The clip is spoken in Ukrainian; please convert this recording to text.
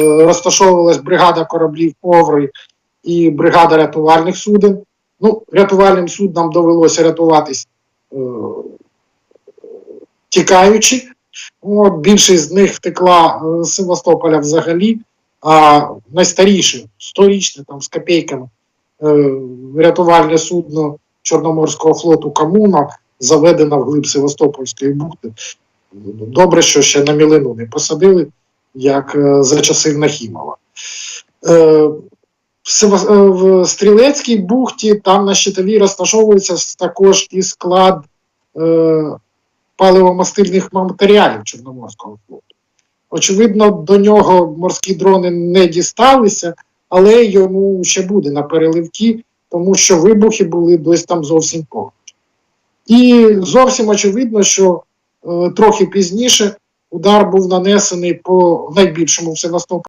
розташовувалась бригада кораблів Оври і бригада рятувальних суден. Ну, рятувальним суднам довелося рятуватись е, тікаючи. От, більшість з них втекла е, з Севастополя взагалі, а найстаріше, сторічне, там з копійками, е, рятувальне судно Чорноморського флоту Камуна заведено вглиб Севастопольської бухти. Добре, що ще на мілину не посадили, як е, за часів Нахімова. Е, е, в Стрілецькій бухті там на щитовій розташовується також і склад паливомастильних матеріалів Чорноморського флоту. Очевидно, до нього морські дрони не дісталися, але йому ще буде на переливці, тому що вибухи були десь там зовсім поруч. І зовсім очевидно, що е, трохи пізніше удар був нанесений по найбільшому в Севастополі